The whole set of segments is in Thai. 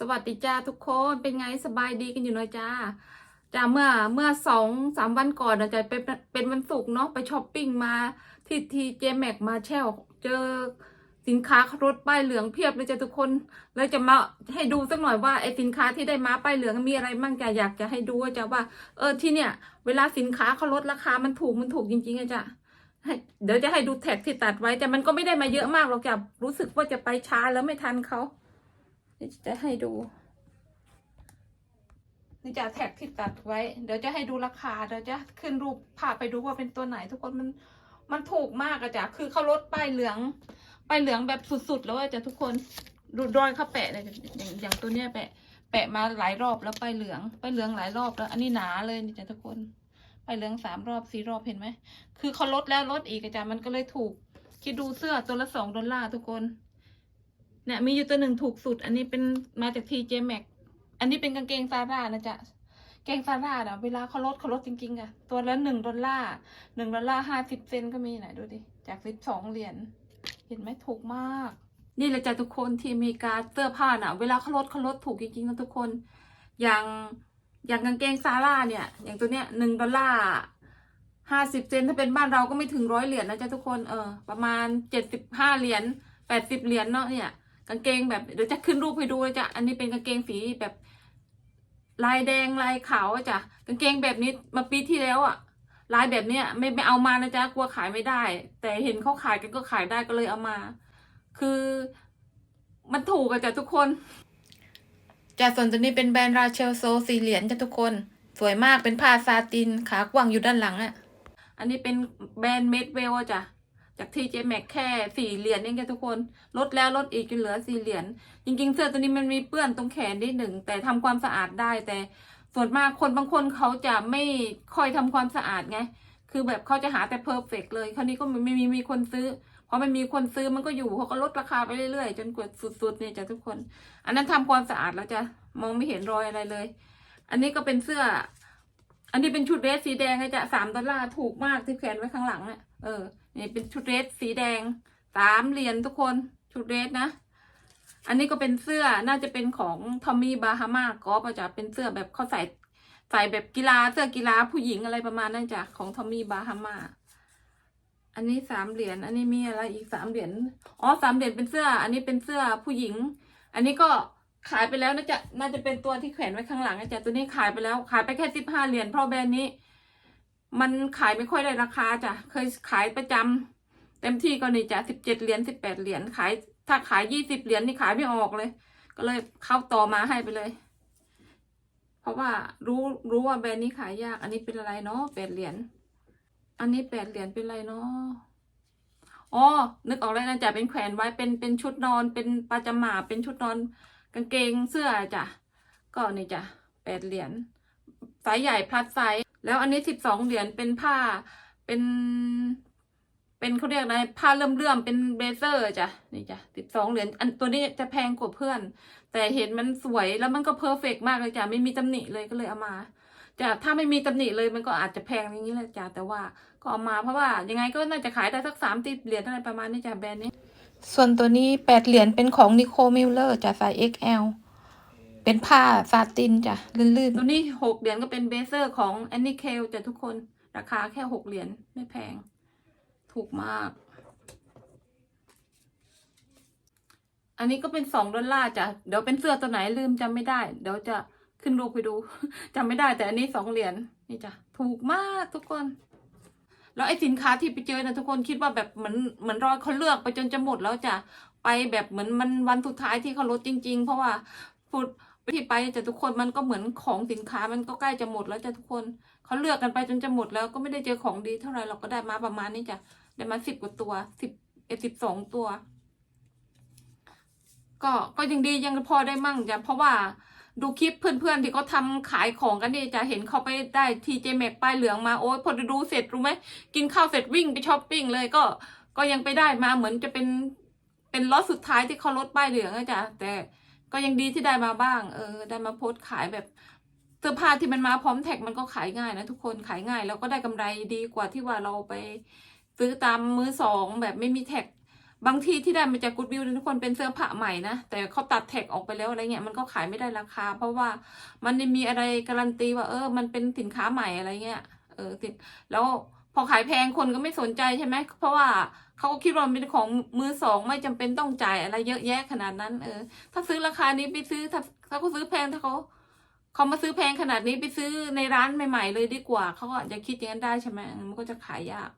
สวัสดีจ้าทุกคนเป็นไงสบายดีกันอยู่เนอะจ้าจ้าเมื่อเมื่อสองสามวันก่อนนะจ้ะเป็นเป็นวันศุกร์เนาะไปช้อปปิ้งมาที่ทีเจแม็กมาแชลเจอสินค้ารถป้ายเหลืองเพียบเลยจ้ะทุกคนเลยจะมาให้ดูสักหน่อยว่าไอสินค้าที่ได้มาป้ายเหลืองมีอะไรบ้างจ้ะอยากจะให้ดูจ้ะว่า เออที่เนี่ย เวลาสินค้าเขาลดราคามันถูกมันถูกจริงๆอะจ้ะให้เดี๋ยวจะให้ดูแท็กที่ตัดไว้แต่มันก็ไม่ได้มาเยอะมากหรอกจ้ะรู้สึกว่าจะไปช้าแล้วไม่ทันเขา เดี๋ยวจะให้ดูนี่จะแท็กที่ตัดไว้ เดี๋ยวจะให้ดูราคา เดี๋ยวจะขึ้นรูปพาไปดูว่าเป็นตัวไหน ทุกคนมันมันถูกมากอะจ้ะ คือเขาลดป้ายเหลืองป้ายเหลืองแบบสุดๆ แล้วอะจ้ะทุกคนดูรอยเขาแปะเลยอย่างอย่างตัวเนี้ยแปะ แปะมาหลายรอบแล้วป้ายเหลืองป้ายเหลืองหลายรอบแล้ว อันนี้หนาเลยนี่จ้ะทุกคนป้ายเหลืองสามรอบสี่รอบเห็นไหม คือเขาลดแล้วลดอีกอะจ้ะมันก็เลยถูก คิดดูเสื้อตัวละสองดอลลาร์ทุกคน เนี่ยมีอยู่ตัวหนึ่งถูกสุด อันนี้เป็นมาจากทีเจแม็กอันนี้เป็นกางเกงซาร่านะจ๊ะกางเกงซาร่าอะเวลาเขาลดเขาลดจริงๆอะตัวละหนึ่งดอลลาร์หนึ่งดอลลาร์ห้าสิบเซนก็มีไหนดูดิ จากสิบสองเหรียญเห็นไหมถูกมาก นี่แหละจ้ะทุกคนที่อเมริกาเสื้อผ้าน่ะ เวลาเขาลดเขาลดถูกจริงๆนะทุกคน อย่างอย่างกางเกงซาร่าเนี่ย อย่างตัวเนี้ยหนึ่งดอลลาร์ห้าสิบเซนถ้าเป็นบ้านเราก็ไม่ถึงร้อยเหรียญนะจ๊ะทุกคนเออประมาณเจ็ดสิบห้าเหรียญแปดสิบเหรียญเนาะเนี่ย กางเกงแบบเดี๋ยวจะขึ้นรูปให้ดูเลยจ้ะอันนี้เป็นกางเกงสีแบบ ลายแดงลายขาวอะจ้ะกางเกงแบบนี้มาปีที่แล้วอะลายแบบเนี้ยไม่ไม่เอามานะจ๊ะกลัวขายไม่ได้ แต่เห็นเขาขายกันก็ขายได้ก็เลยเอามา คือมันถูกอะจ้ะทุกคนจ้ะส่วนตัวนี้เป็นแบรนด์ราเชลโซสีเหรียญจ้ะทุกคน สวยมากเป็นผ้าซาตินขากว้างอยู่ด้านหลังอะอันนี้เป็นแบรนด์เมดเวลจ้ะ จากทีเจแม็กแค่สี่เหรียญเองจ้ะทุกคน ลดแล้วลดอีกจนเหลือสี่เหรียญ จริง ๆ เสื้อตัวนี้มันมีเปื้อนตรงแขนนิดหนึ่ง แต่ทำความสะอาดได้ แต่ส่วนมากคนบางคนเขาจะไม่ค่อยทำความสะอาดไง คือแบบเขาจะหาแต่เพอร์เฟกเลย คราวนี้ก็ไม่มีมีคนซื้อ พอมันมีคนซื้อมันก็อยู่เขาก็ลดราคาไปเรื่อยๆ จนกว่าสุดๆเนี่ยจ้ะทุกคน อันนั้นทำความสะอาดแล้วจะมองไม่เห็นรอยอะไรเลย อันนี้ก็เป็นเสื้อ อันนี้เป็นชุดเดรสสีแดงนะจ๊ะสามดอลลาร์ถูกมากที่แขวนไว้ข้างหลังเนี่ยเออนี่เป็นชุดเดรสสีแดงสามเหรียญทุกคนชุดเดรสนะอันนี้ก็เป็นเสื้อน่าจะเป็นของทอมมี่บาฮามากอล์ฟจะเป็นเสื้อแบบเขาใส่ใส่แบบกีฬาเสื้อกีฬาผู้หญิงอะไรประมาณนั้นจ้ะของทอมมี่บาฮามาอันนี้สามเหรียญอันนี้มีอะไรอีกสามเหรียญอ๋อสามเหรียญเป็นเสื้อ อันนี้เป็นเสื้อผู้หญิง อันนี้ก็ ขายไปแล้วนะจ๊ะน่าจะเป็นตัวที่แขวนไว้ข้างหลังนะจ๊ะตัวนี้ขายไปแล้วขายไปแค่สิบห้าเหรียญเพราะแบรนด์นี้ มันขายไม่ค่อยได้ราคาจ้ะเคยขายประจำเต็มที่ก็นี่จ้ะสิบเจ็ดเหรียญสิบแปดเหรียญขาย ถ้าขายยี่สิบเหรียญนี่ขายไม่ออกเลย ก็เลยเข้าต่อมาให้ไปเลย เพราะว่ารู้รู้ว่าแบรนด์นี้ขายยาก อันนี้เป็นอะไรเนาะแปดเหรียญอันนี้แปดเหรียญเป็นอะไรเนาะอ๋อนึกออกแล้วนะจ๊ะเป็นแขวนไว้เป็นเป็นชุดนอนเป็นปาจามาเป็นชุดนอน กางเกงเสื้อจ้ะก็นี่จ้ะแปดเหรียญไซส์ใหญ่พลัดไซส์แล้วอันนี้สิบสองเหรียญเป็นผ้าเป็นเป็นเขาเรียกอะไรผ้าเลื่อมๆเป็นเบเซอร์จ้ะนี่จ้ะสิบสองเหรียญอันตัวนี้จะแพงกว่าเพื่อน แต่เห็นมันสวยแล้วมันก็เพอร์เฟกมากเลยจ้ะไม่มีตำหนิเลยก็เลยเอามาจ้ะถ้าไม่มีตำหนิเลยมันก็อาจจะแพงอย่างนี้แหละจ้ะแต่ว่าก็เอามาเพราะว่ายังไงก็น่าจะขายได้สักสามสิบเหรียญอะไรประมาณนี้จ้ะแบรนด์นี้ ส่วนตัวนี้แปดเหรียญเป็นของนิโคมิลเลอร์จ้ะไซส์ XL เป็นผ้าซาตินจ้ะลื่นๆ ตัวนี้หกเหรียญก็เป็นเบเซอร์ของแอนนี่เคลจ้ะทุกคนราคาแค่หกเหรียญไม่แพง ถูกมาก อันนี้ก็เป็นสองดอลลาร์จ้ะเดี๋ยวเป็นเสื้อตัวไหนลืมจำไม่ได้ เดี๋ยวจะขึ้นรูปไปดูจำไม่ได้แต่อันนี้สองเหรียญนี่จ้ะถูกมากทุกคน แล้วไอ้สินค้าที่ไปเจอนะทุกคนคิดว่าแบบเหมือนเหมือนรอยเขาเลือกไปจนจะหมดแล้วจ้ะไปแบบเหมือนมันวันสุดท้ายที่เขาลดจริง ๆ เพราะว่าพูดที่ไปจะทุกคนมันก็เหมือนของสินค้ามันก็ใกล้จะหมดแล้วจ้ะทุกคนเขาเลือกกันไปจนจะหมดแล้วก็ไม่ได้เจอของดีเท่าไหร่เราก็ได้มาประมาณนี้จ้ะได้มาสิบกว่าตัวสิบเอ็ดสิบสองตัว ก็ก็ยังดียังพอได้มั่งจ้ะเพราะว่า ดูคลิปเพื่อนๆที่เขาทำขายของกันเนี่ยจะเห็นเขาไปได้ทีเจแม็กป้ายเหลืองมาโอ้ยพอดูเสร็จรู้ไหมกินข้าวเสร็จวิ่งไปช้อปปิ้งเลยก็ก็ยังไปได้มาเหมือนจะเป็นเป็นล็อตสุดท้ายที่เขาลดป้ายเหลืองอะจ้ะแต่ก็ยังดีที่ได้มาบ้าง เออ ได้มาโพสต์ขายแบบเสื้อผ้าที่มันมาพร้อมแท็กมันก็ขายง่ายนะทุกคนขายง่ายแล้วก็ได้กำไรดีกว่าที่ว่าเราไปซื้อตามมือสองแบบไม่มีแท็ก บางที่ที่ได้มาจากกูดวิวทุกคนเป็นเสื้อผ้าใหม่นะ แต่เขาตัดแท็กออกไปแล้วอะไรเงี้ยมันก็ขายไม่ได้ราคา เพราะว่ามันไม่มีอะไรการันตีว่าเออ มันเป็นสินค้าใหม่อะไรเงี้ยเออติดแล้วพอขายแพงคนก็ไม่สนใจใช่ไหมเพราะว่าเขาก็คิดว่ามันเป็นของมือสองไม่จำเป็นต้องจ่ายอะไรเยอะแยะขนาดนั้น เออ ถ้าซื้อราคานี้ไปซื้อถ้าถ้าเขาซื้อแพงถ้าเขาเขามาซื้อแพงขนาดนี้ไปซื้อในร้านใหม่ ๆ เลยดีกว่าเขาก็จะคิดอย่างนั้นได้ใช่ไหมมันก็จะขายยาก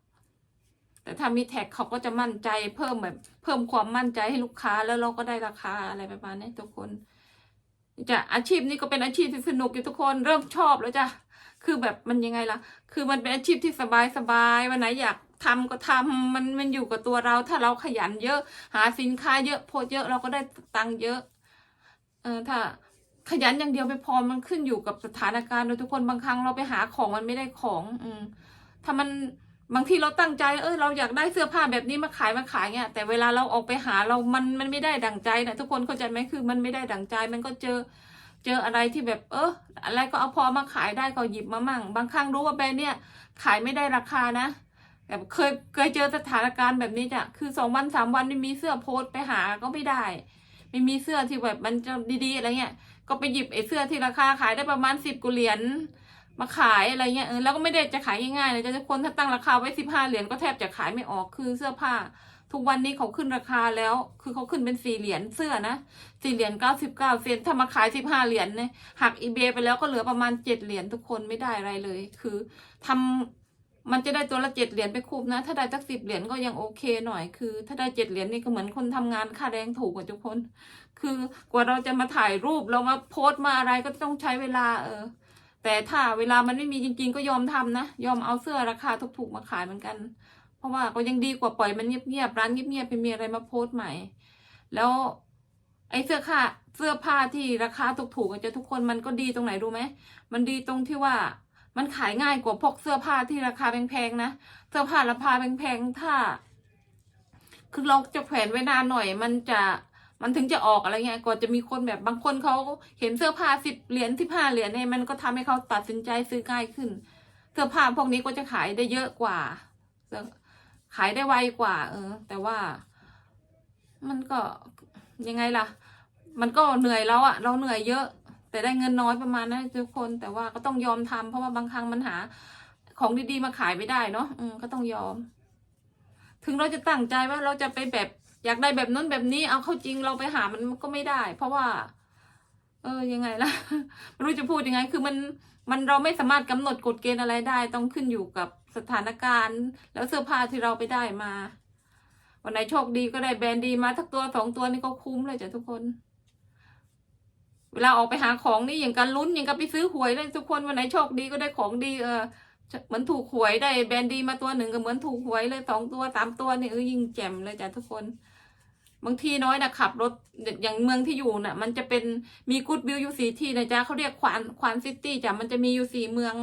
แต่ถ้ามีแท็กเขาก็จะมั่นใจเพิ่มแบบ เพิ่มความมั่นใจให้ลูกค้าแล้วเราก็ได้ราคาอะไรประมาณนี้ทุกคนจะอาชีพนี้ก็เป็นอาชีพที่สนุกอยู่ทุกคนเริ่มชอบแล้วจ้ะคือแบบมันยังไงล่ะ คือมันเป็นอาชีพที่สบายสบายวันไหนอยากทำก็ทำมันมันอยู่กับตัวเรา ถ้าเราขยันเยอะ หาสินค้าเยอะโพสเยอะเราก็ได้ตังค์เยอะ เออถ้าขยันอย่างเดียวไม่พอมันขึ้นอยู่กับสถานการณ์โดยทุกคนบางครั้งเราไปหาของมันไม่ได้ของ อืมถ้ามัน บางทีเราตั้งใจ เออเราอยากได้เสื้อผ้าแบบนี้มาขายมาขายเนี่ยแต่เวลาเราออกไปหาเรามันมันไม่ได้ดั่งใจนะทุกคนเข้าใจไหมคือมันไม่ได้ดั่งใจมันก็เจอเจออะไรที่แบบ เอออะไรก็เอาพอมาขายได้ก็หยิบมามั่ง บางครั้งรู้ว่าแบรนด์เนี่ยขายไม่ได้ราคานะแบบเคยเคยเจอสถานการณ์แบบนี้จ้ะคือสองวันสามวันไม่มีเสื้อโพสต์ไปหาก็ไม่ได้ ไม่มีเสื้อที่แบบมันจะดีๆอะไรเงี้ยก็ไปหยิบไอ้เสื้อที่ราคาขายได้ประมาณสิบกุเหรียญ มาขายอะไรเงี้ยเออแล้วก็ไม่ได้จะขายง่ายๆเลยจะคนถ้าตั้งราคาไว้สิบห้าเหรียญก็แทบจะขายไม่ออกคือเสื้อผ้า ทุกวันนี้เขาขึ้นราคาแล้ว คือเขาขึ้นเป็นสี่เหรียญเสื้อนะสี่เหรียญเก้าสิบเก้าเซนถ้ามาขายสิบห้าเหรียญเนี่ยหักอีเบไปแล้วก็เหลือประมาณเจ็ดเหรียญทุกคนไม่ได้อะไรเลย คือทำมันจะได้ตัวละเจ็ดเหรียญไปคุ้มนะ ถ้าได้สักสิบเหรียญก็ยังโอเคหน่อย คือ ถ้าได้เจ็ดเหรียญนี่ก็เหมือนคนทำงานค่าแรงถูกกว่าทุกคน คือกว่าเราจะมาถ่ายรูปเรามาโพสต์มาอะไรก็ต้องใช้เวลาเออ แต่ถ้าเวลามันไม่มีจริง ๆ ก็ยอมทำนะ ยอมเอาเสื้อราคาถูกๆมาขายเหมือนกัน เพราะว่าก็ยังดีกว่าปล่อยมันเงียบๆร้านเงียบๆไปมีอะไรมาโพสต์ใหม่ แล้วไอ้เสื้อผ้าเสื้อผ้าที่ราคาถูกๆกันจะทุกคนมันก็ดีตรงไหนรู้ไหมมันดีตรงที่ว่ามันขายง่ายกว่าพวกเสื้อผ้าที่ราคาแพงๆนะเสื้อผ้าราคาแพงๆถ้า คือเราจะแขวนไว้นานหน่อย มันจะ มันถึงจะออกอะไรเงี้ยกว่าจะมีคนแบบบางคนเขาเห็นเสื้อผ้าสิบเหรียญสิบห้าเหรียญเนี่ยมันก็ทำให้เขาตัดสินใจซื้อง่ายขึ้น เสื้อผ้าพวกนี้ก็จะขายได้เยอะกว่า ขายได้ไวกว่า เออ แต่ว่า มันก็ยังไงล่ะ มันก็เหนื่อยแล้วอะเราเหนื่อยเยอะ แต่ได้เงินน้อยประมาณนั้นทุกคนแต่ว่าก็ต้องยอมทำเพราะว่าบางครั้งมันหา ของดีๆมาขายไม่ได้เนาะอืมก็ต้องยอม ถึงเราจะตั้งใจว่าเราจะไปแบบ อยากได้แบบนู้นแบบนี้เอาเข้าจริงเราไปหามันก็ไม่ได้ เพราะว่า เออยังไงล่ะไม่รู้จะพูดยังไง คือมันมันเราไม่สามารถกำหนดกฎเกณฑ์อะไรได้ ต้องขึ้นอยู่กับสถานการณ์ แล้วเสื้อผ้าที่เราไปได้มาวันไหนโชคดีก็ได้แบรนด์ดีมาทักตัวสองตัวนี่ก็คุ้มเลยจ้ะทุกคน เวลาออกไปหาของนี่อย่างการลุ้นอย่างกับไปซื้อหวยเลยทุกคนวันไหนโชคดีก็ได้ของดีเออเหมือนถูกหวยได้แบรนด์ดีมาตัวหนึ่งก็เหมือนถูกหวยเลยสองตัวสามตัวนี่เออยิ่งแจ่มเลยจ้ะทุกคน บางทีน้อยนะขับรถอย่างเมืองที่อยู่น่ะ มันจะเป็นมีกูดวิวอยู่สีที่นะจ๊ะเขาเรียกควานควานซิตี้จ้ะมันจะมีอยู่สี่เมือง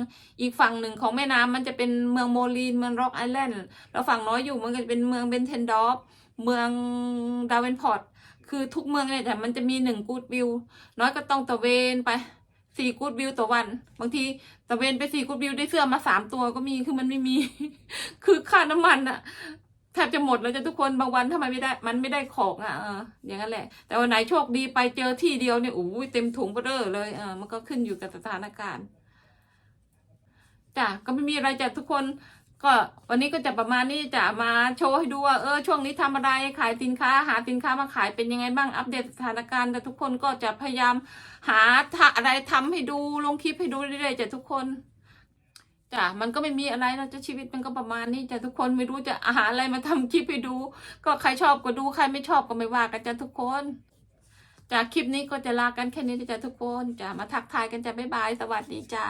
อีกฝั่งหนึ่งของแม่น้ำมันจะเป็นเมืองโมลีนเมืองร็อกไอแลนด์แล้วฝั่งน้อยอยู่มันก็จะเป็นเมืองเบนเทนดอฟเมืองดาเวนพอร์ตคือทุกเมืองเนี่ยแต่มันจะมีหนึ่งกูดวิวน้อยก็ต้องตะเวนไปสี่กูดวิวต่อวัน บางทีตะเวนไปสี่กูดวิวได้เสื้อมาสามตัวก็มีคือมันไม่มี คือค่าน้ำมันอะ แทบจะหมดแล้วจะทุกคนบางวันถ้ามันไม่ได้ มันไม่ได้ของอะอย่างนั้นแหละ แต่วันไหนโชคดีไปเจอที่เดียวเนี่ยโอ้ยเต็มถุงเบ้อเลยเออมันก็ขึ้นอยู่กับสถานการณ์จ้ะก็ไม่มีอะไรจ้ะทุกคนก็วันนี้ก็จะประมาณนี้จะมาโชว์ให้ดูว่าเออช่วงนี้ทำอะไรขายสินค้า หาสินค้ามาขายเป็นยังไงบ้างอัปเดตสถานการณ์แต่ทุกคนก็จะพยายามหาอะไรทำให้ดูลงคลิปให้ดูเรื่อยๆจ้ะทุกคน จ้ะมันก็ไม่มีอะไรนะจ้ะชีวิตมันก็ประมาณนี้จ้ะทุกคนไม่รู้จะอาหารอะไรมาทำคลิปให้ดู ก็ใครชอบก็ดูใครไม่ชอบก็ไม่ว่ากันจ้ะทุกคนจากคลิปนี้ก็จะลากันแค่นี้จ้ะทุกคนจ้ะมาทักทายกันจ้ะบ๊ายบายสวัสดีจ้า